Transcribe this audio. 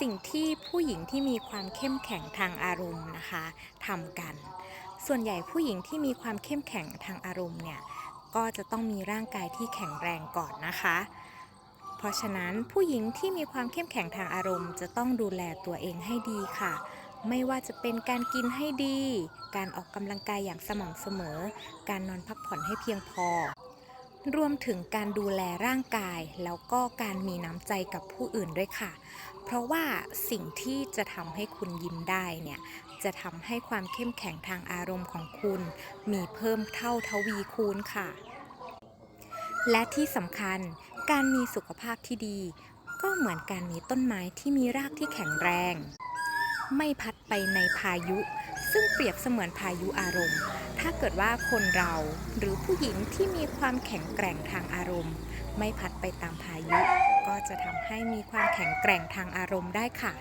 สิ่งที่ผู้หญิงที่มีความเข้มแข็งทางอารมณ์นะคะทำกัน ส่วนใหญ่ผู้หญิงที่มีความเข้มแข็งทางอารมณ์เนี่ยก็จะต้องมีร่างกายที่แข็งแรงก่อนนะคะ เพราะฉะนั้นผู้หญิงที่มีความเข้มแข็งทางอารมณ์ จะต้องดูแลตัวเองให้ดีค่ะ ไม่ว่าจะเป็นการกินให้ดี การออกกำลังกายอย่างสม่ำเสมอ การนอนพักผ่อนให้เพียงพอ รวมถึงการดูแลร่างกาย แล้วก็การมีน้ำใจกับผู้อื่นด้วยค่ะ เพราะว่าสิ่งที่จะทำให้คุณยิ้มได้เนี่ยจะทำให้ความเข้มแข็งทางอารมณ์ของคุณ มีเพิ่มเท่าทวีคูณค่ะ และที่สำคัญการมีสุขภาพที่ดี ก็เหมือนการมีต้นไม้ที่มีรากที่แข็งแรง ไม่พัดไปในพายุ ซึ่งเปรียบเสมือนพายุอารมณ์ ถ้าเกิดว่าคนเราหรือผู้หญิงที่มีความแข็งแกร่งทางอารมณ์ ไม่พัดไปตามพายุ ก็จะทำให้มีความแข็งแกร่งทางอารมณ์ได้ค่ะ